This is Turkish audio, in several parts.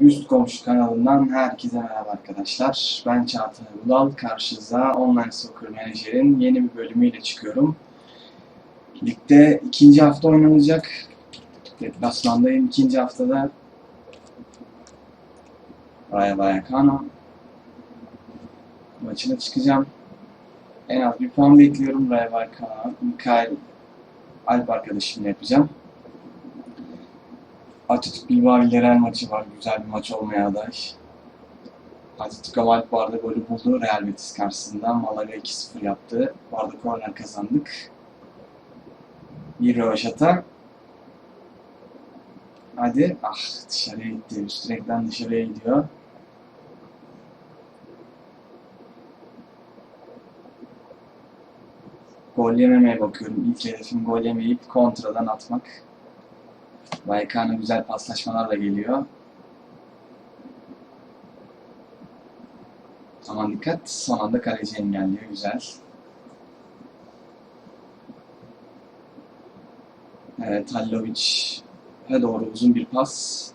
Üst Komşu kanalından herkese merhaba arkadaşlar. Ben Çağatay Ulal. Karşınıza Online Soccer Manager'in yeni bir bölümüyle çıkıyorum. Ligde ikinci hafta oynanacak. Deplasmandayım. İkinci haftada Rayo Vallecano maçına çıkacağım. En az bir puan bekliyorum Rayo Vallecano. Mikael Alp arkadaşımla yapacağım. Atatürk Bilbao Villarreal maçı var. Güzel bir maç olmaya aday. Bu arada golü buldu Real Betis karşısında. Malaga 2-0 yaptı. Bu arada korner kazandık. Bir rövaşata. Hadi. Ah dışarıya gitti. Üst renkten dışarıya gidiyor. Gol yememeye bakıyorum. İlk hedefim gol yemeyip kontradan atmak. Vallecano güzel paslaşmalarla geliyor. Aman dikkat. Son anda kaleci engelliyor. Güzel. Evet, Halilowic'e doğru uzun bir pas.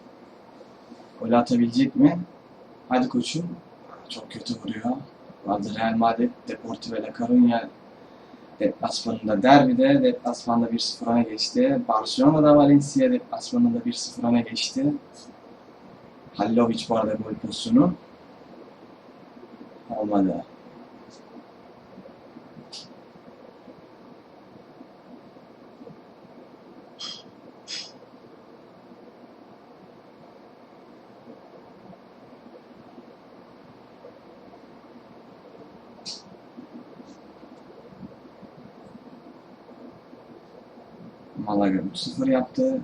Gol atabilecek mi? Hadi koçum. Çok kötü vuruyor. Vardı Real Madrid, Deportivo La Coruña deplasmanında derbide deplasmanda 1-0 öne geçti. Barcelona'da Valencia deplasmanında 1-0 öne geçti. Halilovic bu arada gol pozisyonu. Olmadı. Malaga 3-0 yaptı.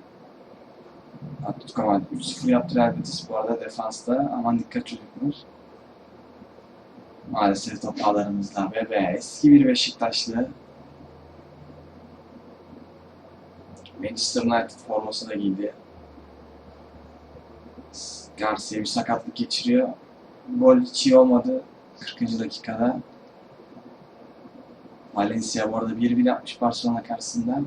Atletico Madrid 3-0 yaptı Real Betis bu arada defansta. Aman dikkat çocuklar. Maalesef top ağlarımızda ve be eski bir Beşiktaşlı. Manchester United forması da giydi. Garcia bir sakatlık geçiriyor. Gol hiç iyi olmadı 40. dakikada. Valencia bu arada 1-1 yapmış Barcelona karşısında.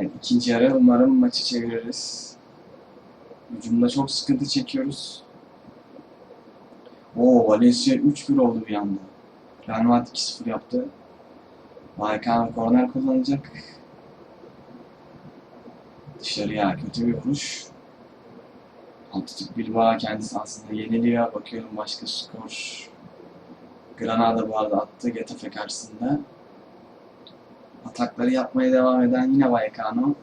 Evet, ikinci yarı umarım maçı çeviririz. Hücumda çok sıkıntı çekiyoruz. Oo, Valencia 3-1 oldu bir anda. Real Madrid 2-0 yaptı. Vallecano korner kullanacak. Dışarıya kötü bir vuruş. Atatürk Bilbao kendi sahasında yeniliyor. Bakıyorum başka skor. Granada bu arada attı Getafe karşısında. Atakları yapmaya devam eden yine Vallecano.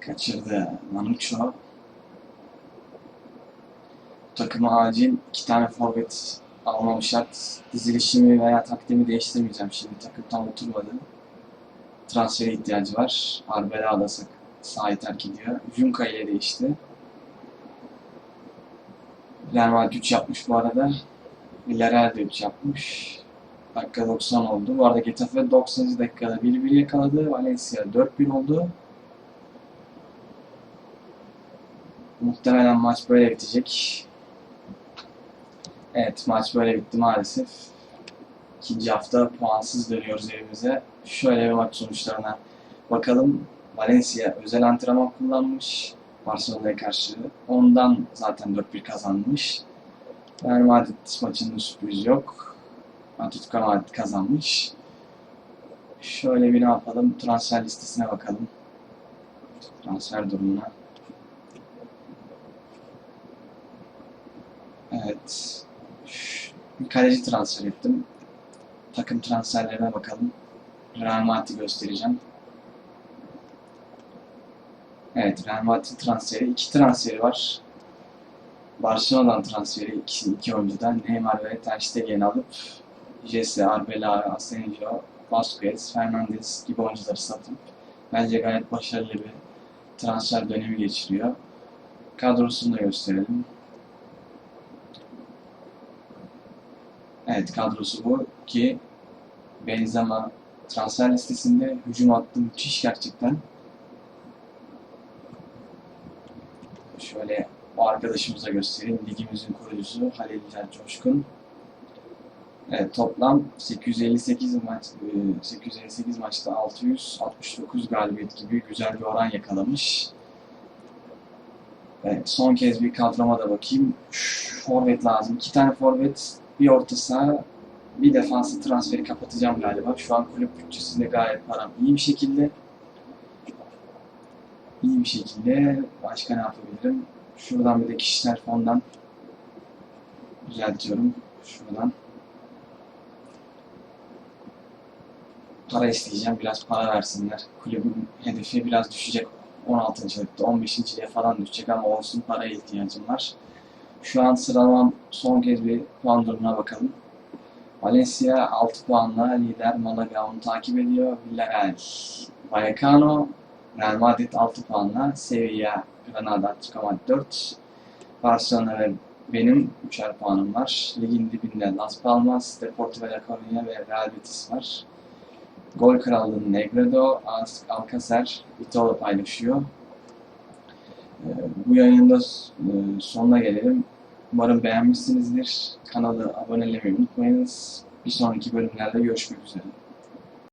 Kaçırdı Manucho. Takıma acil iki tane forvet almam. Dizilişimi veya takdimi değiştirmeyeceğim şimdi. Takım tam oturmadı. Transfere ihtiyacı var. Arbela da sahayı terk ediyor. Junka ile değişti. Real Madrid 3 yapmış bu arada. Villarreal de 3 yapmış. Dakika 90 oldu. Bu arada Getafe 90. dakikada 1-1 yakaladı. Valencia 4-1 oldu. Muhtemelen maç böyle bitecek. Evet maç böyle bitti maalesef. İkinci hafta puansız dönüyoruz evimize. Şöyle bir maç sonuçlarına bakalım. Valencia özel antrenman kullanmış. Barcelona'ya karşı. Ondan zaten 4-1 kazanmış. Real Madrid maçında sürpriz yok. Atletico Madrid kazanmış. Şöyle bir ne yapalım? Transfer listesine bakalım. Transfer durumuna. Evet. Bir kaleci transfer ettim. Takım transferlerine bakalım. Real Madrid'i göstereceğim. Evet, Real Madrid transferi. iki transferi var. Barcelona'dan transferi iki, iki oyuncudan Neymar ve Ter Stegen'i alıp Jesse, Arbeloa, Asensio, Vasquez, Fernandes gibi oyuncuları satıp bence gayet başarılı bir transfer dönemi geçiriyor. Kadrosunu da gösterelim. Evet kadrosu bu ki Benzema transfer listesinde hücum hattı müthiş gerçekten. Şöyle o arkadaşımıza göstereyim. Ligimizin kurucusu Halil Can Coşkun. Evet, toplam 858 maç e, 858 maçta 669 galibiyet gibi güzel bir oran yakalamış. Evet, son kez bir kadroma da bakayım. Forvet lazım. İki tane forvet, bir orta saha, bir defansı transferi kapatacağım galiba. Şu an kulüp bütçesinde gayet param iyi bir şekilde. İyi bir şekilde. Başka ne yapabilirim? Şuradan bir de kişisel fondan düzeltiyorum. Şuradan. Para isteyeceğim. Biraz para versinler. Kulübün hedefi biraz düşecek. 16. ligde, 15. lige falan düşecek ama olsun paraya ihtiyacım var. Şu an sıralamam son kez bir puan durumuna bakalım. Valencia 6 puanla lider Malaga onu takip ediyor. Villarreal, Vallecano, Real Madrid 6 puanla, Sevilla, Granada, Atletico Madrid 4, Barcelona ve benim 3'er puanım var. Ligin dibinde Las Palmas, Deportivo La Coruña ve Real Betis var. Gol krallığını Negredo, Alcacer, Vitolo paylaşıyor. Ee, Bu yayının da e, sonuna gelelim. Umarım beğenmişsinizdir. Kanalı abonelemeyi unutmayınız. Bir sonraki bölümlerde görüşmek üzere.